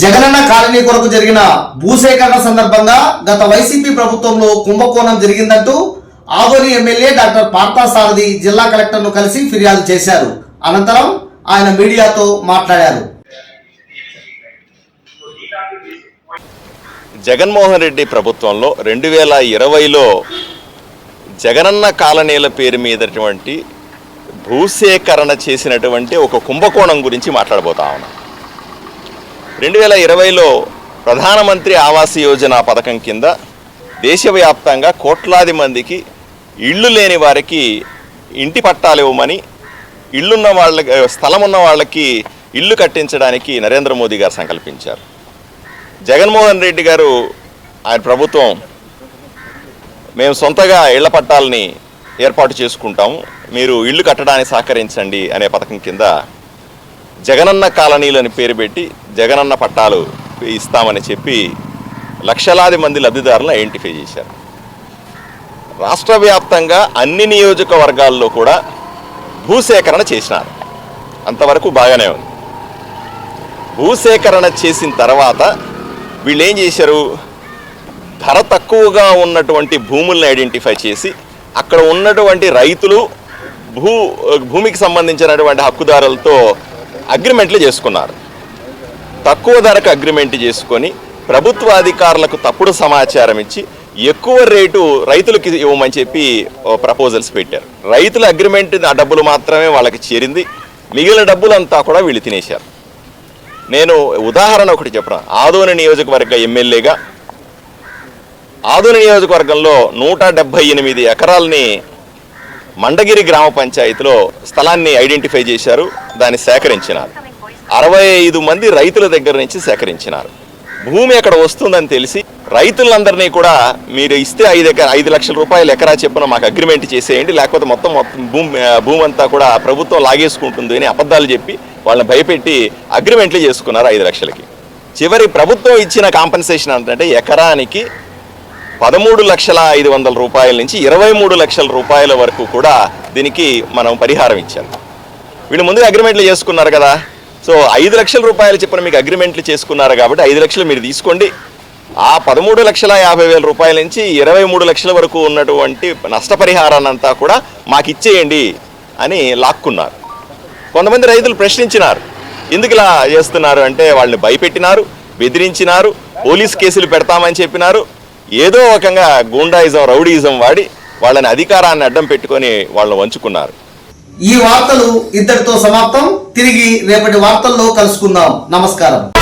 Jagananna colony కొరకు జరిగిన భూసేకరణ సందర్భంగా గత వైసీపీ ప్రభుత్వంలో కుంభకోణం జరిగిందంటూ ఆదోని ఎమ్మెల్యే డాక్టర్ పార్థసారథి జిల్లా కలెక్టర్ను కలిసి ఫిర్యాదు చేశారు. అనంతరం ఆయన మీడియాతో మాట్లాడారు. జగన్మోహన్ రెడ్డి ప్రభుత్వంలో రెండు వేల ఇరవైలో జగనన్న కాలనీల పేరు మీదటువంటి భూసేకరణ చేసినటువంటి ఒక కుంభకోణం గురించి మాట్లాడబోతా ఉన్నాం. రెండు వేల ఇరవైలో ప్రధానమంత్రి ఆవాస్ యోజన పథకం కింద దేశవ్యాప్తంగా కోట్లాది మందికి ఇళ్ళు లేని వారికి ఇంటి పట్టాలు ఇవ్వమని ఇళ్ళున్న వాళ్ళకి స్థలం ఉన్న వాళ్ళకి ఇల్లు కట్టించడానికి నరేంద్ర మోదీ గారు సంకల్పించారు. జగన్మోహన్ రెడ్డి గారు ఆయన ప్రభుత్వం మేము సొంతగా ఇళ్ళ పట్టాలని ఏర్పాటు చేసుకుంటాము. మీరు ఇల్లు కట్టడానికి సహకరించండి అనే పథకం కింద జగనన్న కాలనీలు అని పేరు పెట్టి జగనన్న పట్టాలు ఇస్తామని చెప్పి లక్షలాది మంది లబ్ధిదారులను ఐడెంటిఫై చేశారు. రాష్ట్ర వ్యాప్తంగా అన్ని నియోజకవర్గాల్లో కూడా భూసేకరణ చేసినారు. అంతవరకు బాగానే ఉంది. భూసేకరణ చేసిన తర్వాత వీళ్ళు ఏం చేశారు? ధర తక్కువగా ఉన్నటువంటి భూముల్ని ఐడెంటిఫై చేసి అక్కడ ఉన్నటువంటి రైతులు భూ భూమికి సంబంధించినటువంటి హక్కుదారులతో అగ్రిమెంట్లు చేసుకున్నారు. తక్కువ ధరకు అగ్రిమెంట్ చేసుకొని ప్రభుత్వ అధికారులకు తప్పుడు సమాచారం ఇచ్చి ఎక్కువ రేటు రైతులకి ఇవ్వమని చెప్పి ప్రపోజల్స్ పెట్టారు. రైతుల అగ్రిమెంట్ ఆ డబ్బులు మాత్రమే వాళ్ళకి చేరింది. మిగిలిన డబ్బులంతా కూడా వీళ్ళు తినేశారు. నేను ఉదాహరణ ఒకటి చెప్పను? ఆదోని నియోజకవర్గ ఎమ్మెల్యేగా ఆదోని నియోజకవర్గంలో నూట డెబ్భై ఎనిమిది ఎకరాలని మండగిరి గ్రామ పంచాయతీలో స్థలాన్ని ఐడెంటిఫై చేశారు దాన్ని సేకరించినారు. అరవై ఐదు మంది రైతుల దగ్గర నుంచి సేకరించినారు. భూమి అక్కడ వస్తుందని తెలిసి రైతులందరినీ కూడా మీరు ఇస్తే ఐదు ఎకరా ఐదు లక్షల రూపాయలు ఎకరా చెప్పిన మాకు అగ్రిమెంట్ చేసేయండి లేకపోతే మొత్తం మొత్తం భూమి భూమి అంతా కూడా ప్రభుత్వం లాగేసుకుంటుంది అని అబద్ధాలు చెప్పి వాళ్ళని భయపెట్టి అగ్రిమెంట్లు చేసుకున్నారు ఐదు లక్షలకి. చివరి ప్రభుత్వం ఇచ్చిన కాంపెన్సేషన్ అంటే ఎకరానికి పదమూడు లక్షల ఐదు వందల రూపాయల నుంచి ఇరవై మూడు లక్షల రూపాయల వరకు కూడా దీనికి మనం పరిహారం ఇచ్చాం. వీళ్ళు ముందు అగ్రిమెంట్లు చేసుకున్నారు కదా. సో ఐదు లక్షల రూపాయలు చెప్పిన మీకు అగ్రిమెంట్లు చేసుకున్నారు కాబట్టి ఐదు లక్షలు మీరు తీసుకోండి. ఆ పదమూడు లక్షల యాభై వేల రూపాయల నుంచి ఇరవై మూడు లక్షల వరకు ఉన్నటువంటి నష్టపరిహారాన్ని అంతా కూడా మాకు ఇచ్చేయండి అని లాక్కున్నారు. కొంతమంది రైతులు ప్రశ్నించినారు. ఎందుకు ఇలా చేస్తున్నారు అంటే వాళ్ళని భయపెట్టినారు బెదిరించినారు పోలీస్ కేసులు పెడతామని చెప్పినారు. ఏదో రకంగా గూండాయిజం రౌడీయిజం వాడి వాళ్ళని అధికారాన్ని అడ్డం పెట్టుకొని వాళ్ళని వంచుకున్నారు. ఈ వార్తలు ఇద్దరితో సమాప్తం. తిరిగి రేపటి వార్తల్లో కలుసుకుందాం. నమస్కారం.